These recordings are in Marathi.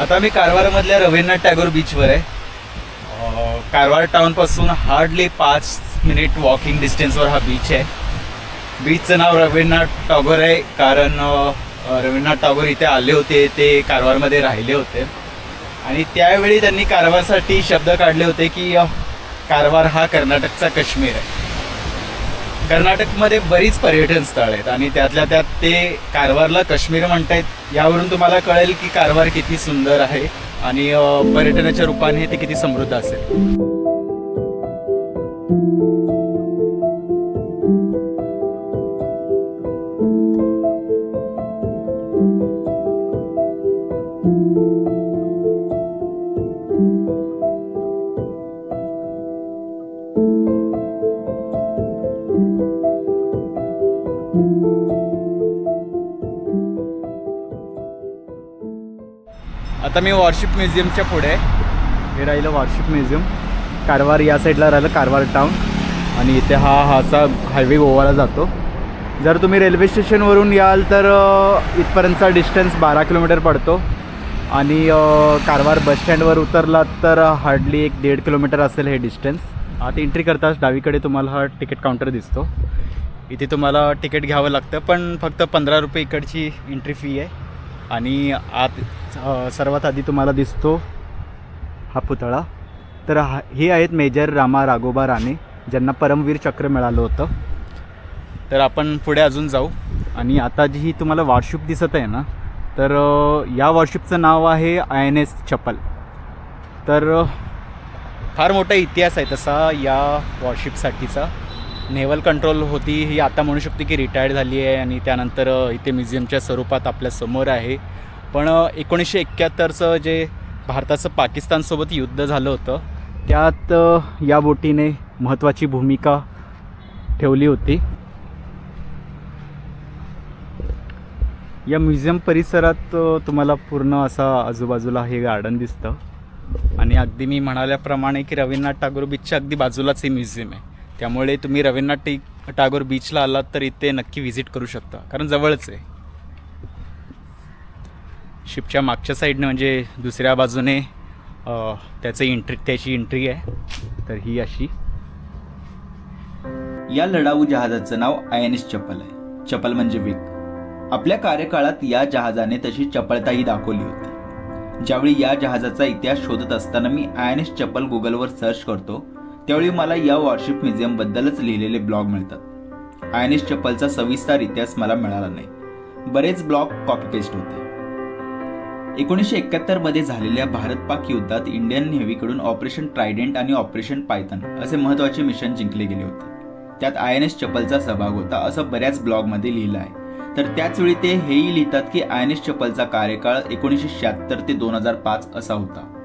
आता मी कारवारमधल्या रवींद्रनाथ टागोर बीचवर आहे. कारवार टाउनपासून हार्डली पाच मिनिट वॉकिंग डिस्टन्सवर हा बीच आहे. बीचचं नाव रवींद्रनाथ टागोर आहे कारण रवींद्रनाथ टागोर इथे आले होते ते कारवारमध्ये राहिले होते. आणि त्यावेळी त्यांनी कारवारसाठी शब्द काढले होते की कारवार हा कर्नाटकचा काश्मीर आहे. कर्नाटकमध्ये बरीच पर्यटन स्थळ आहेत आणि त्यातल्या त्यात ते कारवारला काश्मीर म्हणतायत यावरून तुम्हाला कळेल की कारवार किती सुंदर आहे आणि पर्यटनाच्या रूपाने ते किती समृद्ध असेल. आता मी वॉरशिप म्युझियमच्या पुढे आहे. हे राहिलं वॉरशिप म्युझियम कारवार या साईडला राहिलं कारवार टाउन आणि इथे हा हा असा हायवे गोवाला जातो. जर तुम्ही रेल्वे स्टेशनवरून याल तर इथपर्यंतचा डिस्टन्स बारा किलोमीटर पडतो. आणि कारवार बस स्टँडवर उतरलात तर हार्डली एक दीड किलोमीटर असेल हे डिस्टन्स आता एंट्री करताच डावीकडे तुम्हाला हा तिकीट काउंटर दिसतो. इथे तुम्हाला तिकीट घ्यावं लागतं पण फक्त पंधरा रुपये इकडची एंट्री फी आहे. आणि आत सर्वात आधी तुम्हाला दिसतो हा पुतळा. तर हा हे आहेत मेजर रामा राघोबा राणे ज्यांना परमवीर चक्र मिळालं होतं. तर आपण पुढे अजून जाऊ. आणि आता जी ही तुम्हाला वॉरशिप दिसत आहे ना तर या वॉरशिपचं नाव आहे आय एन एस चपल तर फार मोठा इतिहास आहे तसा या वॉरशिपसाठीचा नेव्हल कंट्रोल होती ही आता म्हणू शकतो की रिटायर्ड झाली आहे आणि त्यानंतर इथे म्युझियमच्या स्वरूपात आपल्यासमोर आहे. पण एकोणीसशे एक्क्याहत्तरचं जे भारताचं पाकिस्तानसोबत युद्ध झालं होतं त्यात या बोटीने महत्त्वाची भूमिका ठेवली होती. या म्युझियम परिसरात तुम्हाला पूर्ण असा आजूबाजूला हे गार्डन दिसतं. आणि अगदी मी म्हणाल्याप्रमाणे की रवींद्रनाथ टागोर बीचच्या अगदी बाजूलाच हे म्युझियम आहे. त्यामुळे तुम्ही रवींद्रनाथ टी टागोर बीचला आलात तर इथे नक्की व्हिजिट करू शकता. कारण जवळच आहे. शिपच्या मागच्या साईडने म्हणजे दुसऱ्या बाजूने त्याचं एंट्री त्याची एंट्री आहे. तर ही अशी. या लढाऊ जहाजाचं नाव आय एन एस चपल आहे. चपल म्हणजे विक. आपल्या कार्यकाळात या जहाजाने तशी चपळताही दाखवली होती. ज्यावेळी या जहाजाचा इतिहास शोधत असताना मी आय एन एस चपल गुगलवर सर्च करतो त्यावेळी मला या वॉरशिप म्युझियमबद्दलच लिहिलेले ब्लॉग मिळतात. आय एन एस सविस्तर इतिहास मला मिळाला नाही. बरेच ब्लॉग कॉपी पेस्ट होते. एकोणीसशे एकाहत्तरमध्ये झालेल्या भारत पाक युद्धात इंडियन नेव्हीकडून ऑपरेशन ट्रायडेंट आणि ऑपरेशन पायथन असे महत्त्वाचे मिशन जिंकले गेले होते. त्यात आय एन एस चपलचा सहभाग होता असं बऱ्याच ब्लॉगमध्ये लिहिलं आहे. तर त्याचवेळी ते हेही लिहितात की आय एन एस चपलचा कार्यकाळ एकोणीसशे शहात्तर ते दोन हजार पाच असा होता.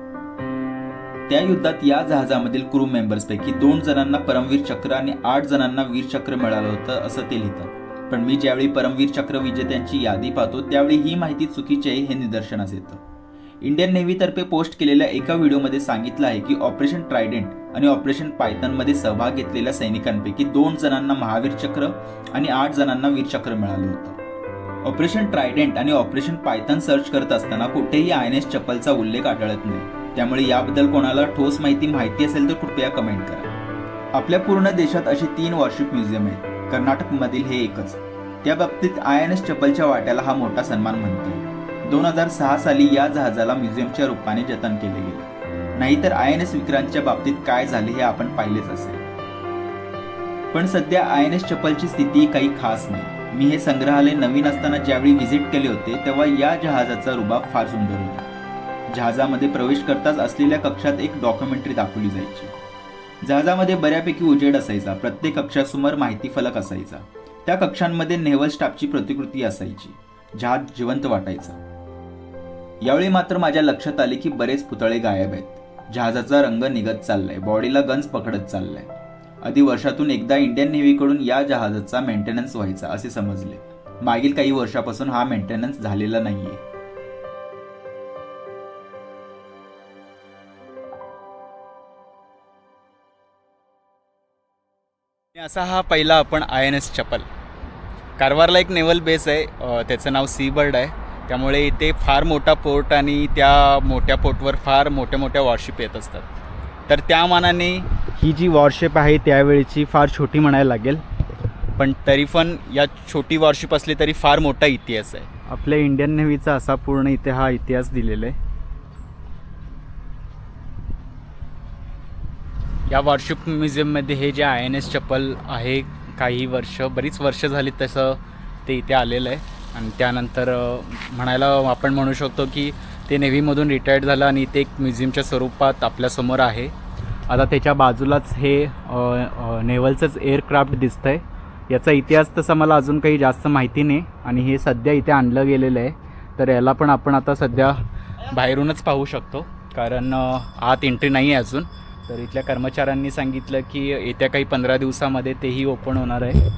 त्या युद्धात या जहाजामधील क्रू मेंबर्सपैकी दोन जणांना परमवीर चक्र आणि आठ जणांना वीर चक्र मिळालं होतं असं ते लिहितात. पण मी ज्यावेळी परमवीर चक्र विजेत्यांची यादी पाहतो त्यावेळी ही माहिती चुकीची आहे हे निदर्शनास येतं. इंडियन नेव्हीतर्फे पोस्ट केलेल्या एका व्हिडिओमध्ये सांगितलं आहे की ऑपरेशन ट्रायडेंट आणि ऑपरेशन पायथनमध्ये सहभाग घेतलेल्या सैनिकांपैकी दोन जणांना महावीर चक्र आणि आठ जणांना वीरचक्र मिळालं होतं. ऑपरेशन ट्रायडेंट आणि ऑपरेशन पायथन सर्च करत असताना कुठेही आय एन एस चप्पलचा उल्लेख आढळत नाही. त्यामुळे याबद्दल कोणाला ठोस माहिती माहिती असेल तर कृपया कमेंट करा. आपल्या पूर्ण देशात अशी तीन वॉरशिप म्युझियम आहेत. कर्नाटकमधील हे एकच. त्या बाबतीत आय एन एस चपलच्या वाट्याला हा मोठा सन्मान म्हणते दोन हजार सहा साली या जहाजाला म्युझियमच्या रूपाने जतन केले गेले. नाहीतर आय एन एस विक्रांतच्या बाबतीत काय झाले हे आपण पाहिलेच असेल. पण सध्या आय एन एस चपलची स्थिती काही खास नाही. मी हे संग्रहालय नवीन असताना ज्यावेळी व्हिजिट केले होते तेव्हा या जहाजाचा रुबाब फार सुंदर होता. जहाजामध्ये प्रवेश करताच असलेल्या कक्षात एक डॉक्युमेंटरी दाखवली जायची. जहाजामध्ये बऱ्यापैकी उजेड असायचा. प्रत्येक कक्षासमोर माहिती फलक असायचा. त्या कक्षांमध्ये नेव्हल स्टाफची प्रतिकृती असायची. जहाज जिवंत वाटायचं. यावेळी मात्र माझ्या लक्षात आले की बरेच पुतळे गायब आहेत. जहाजाचा रंग निघत चाललाय. बॉडीला गंज पकडत चाललाय. आधी वर्षातून एकदा इंडियन नेव्हीकडून या जहाजाचा मेंटेनन्स व्हायचा असे समजले. मागील काही वर्षापासून हा मेंटेनन्स झालेला नाहीये. असा हा पहिला आपण आय एन एस चपल. कारवारला एक नेव्हल बेस आहे. त्याचं नाव सी बर्ड आहे. त्यामुळे इथे फार मोठा पोर्ट आणि त्या मोठ्या पोर्टवर फार मोठ्या मोठ्या वॉरशिप येत असतात. तर त्या मानाने ही जी वॉरशिप आहे त्यावेळीची फार छोटी म्हणायला लागेल. पण तरी पण या छोटी वॉरशिप असली तरी फार मोठा इतिहास आहे. आपल्या इंडियन नेव्हीचा असा पूर्ण इथे हा इतिहास दिलेला आहे. या वॉरशिप म्युझियममध्ये हे जे आय एन एस चप्पल आहे काही वर्ष बरीच वर्ष झाली तसं ते इथे आलेलं आहे. आणि त्यानंतर म्हणायला आपण म्हणू शकतो की ते नेव्हीमधून रिटायर्ड झालं आणि इथे एक म्युझियमच्या स्वरूपात आपल्यासमोर आहे. आता त्याच्या बाजूलाच हे नेव्हलचंच एअरक्राफ्ट दिसतं आहे याचा इतिहास तसा मला अजून काही जास्त माहिती नाही. आणि हे सध्या इथे आणलं गेलेलं आहे. तर याला पण आपण आता सध्या बाहेरूनच पाहू शकतो. कारण आत एंट्री नाही आहे अजून. तर इथल्या कर्मचाऱ्यांनी सांगितलं की येत्या काही पंधरा दिवसामध्ये तेही ओपन होणार आहे.